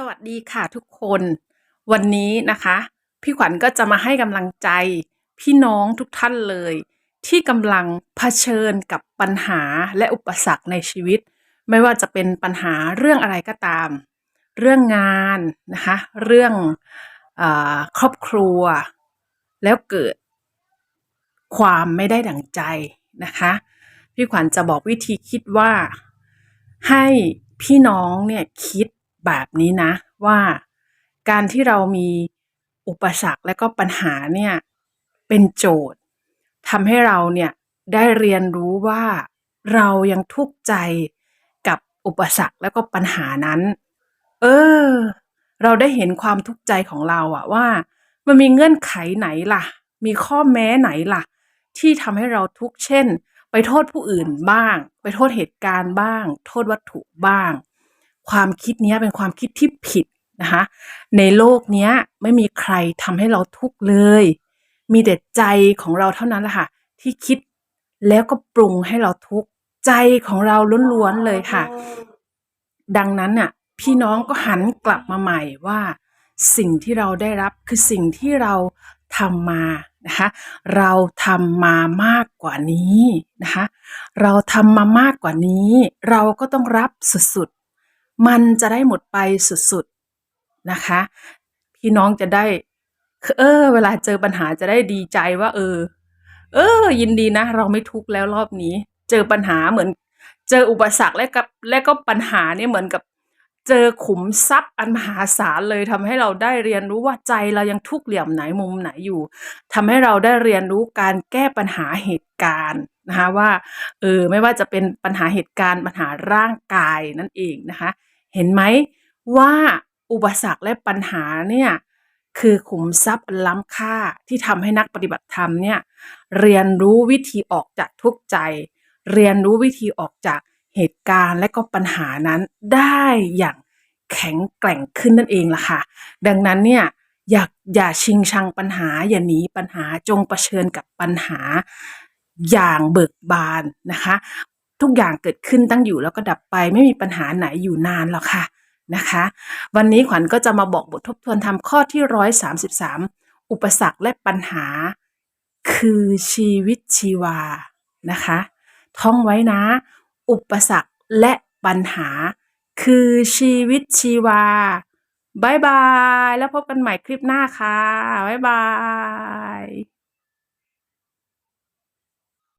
สวัสดีค่ะทุกคน วันนี้นะคะ พี่ขวัญก็จะมาให้กำลังใจ พี่น้องทุกท่านเลย ที่กำลังเผชิญกับปัญหาและอุปสรรคในชีวิต ไม่ว่าจะเป็นปัญหาเรื่องอะไรก็ตาม เรื่องงานนะคะ เรื่องอครอบครัว แล้วเกิดความไม่ได้ดั่งใจนะคะ พี่ขวัญจะบอกวิธีคิดว่าให้พี่น้องเนี่ยคิด แบบนี้นะ ว่าการที่เรามีอุปสรรคและก็ปัญหาเนี่ยเป็นโจทย์ทำให้เราเนี่ยได้เรียนรู้ว่าเรายังทุกข์ใจกับอุปสรรคและก็ปัญหานั้น เออ เราได้เห็นความทุกข์ใจของเราอะว่า มันมีเงื่อนไขไหนล่ะ มีข้อแม้ไหนล่ะ ที่ทำให้เราทุกข์เช่น ไปโทษผู้อื่นบ้าง ไปโทษเหตุการณ์บ้าง โทษวัตถุบ้าง ความคิดนี้เป็นความคิดที่ผิดนะคะในโลกนี้ไม่มีใครทำให้เราทุกข์เลย มีแต่ใจของเราเท่านั้นแหละค่ะ ที่คิดแล้วก็ปรุงให้เราทุกข์ใจของเราล้วนๆเลยค่ะ ดังนั้นน่ะพี่น้องก็หันกลับมาใหม่ว่าสิ่งที่เราได้รับคือสิ่งที่เราทำมานะคะเราทำมามากกว่านี้นะคะเราทำมามากกว่านี้ เราก็ต้องรับสุด มันจะได้หมดไปสุดๆนะคะ พี่น้องจะได้คือเออ เวลาเจอปัญหาจะได้ดีใจว่า เออ เออ ยินดีนะ เราไม่ทุกข์แล้วรอบนี้ เจอปัญหาเหมือน เจออุปสรรคและกับและก็ปัญหาเนี่ยเหมือนกับเจอขุมทรัพย์อันมหาศาลเลยทำให้เราได้เรียนรู้ว่าใจเรายังทุกข์เหลี่ยมไหนมุมไหนอยู่ทำให้เราได้เรียนรู้การแก้ปัญหาเหตุการณ์นะคะว่าเออไม่ว่าจะเป็นปัญหาเหตุการณ์ปัญหาร่างกายนั่นเองนะคะ เห็นไหมว่าอุปสรรคและปัญหาเนี่ยคือขุมทรัพย์ล้ำค่าที่ทำให้นักปฏิบัติธรรมเนี่ยเรียนรู้วิธีออกจากทุกข์ใจ เรียนรู้วิธีออกจากเหตุการณ์และก็ปัญหานั้นได้อย่างแข็งแกร่งขึ้นนั่นเองล่ะค่ะ ดังนั้นเนี่ยอย่าอย่าชิงชังปัญหา อย่าหนีปัญหาจงเผชิญกับปัญหาอย่างเบิกบานนะคะ ทุกอย่างเกิดขึ้นตั้งอยู่แล้วก็ดับไปไม่มีปัญหาไหนอยู่นานหรอกค่ะนะคะ วันนี้ขวัญก็จะมาบอกบททบทวนธรรมข้อที่ 133 อุปสรรคและปัญหา คือชีวิตชีวานะคะ ท่องไว้นะ อุปสรรคและปัญหา คือชีวิตชีวาบายบาย แล้วพบกันใหม่คลิปหน้าค่ะบายบาย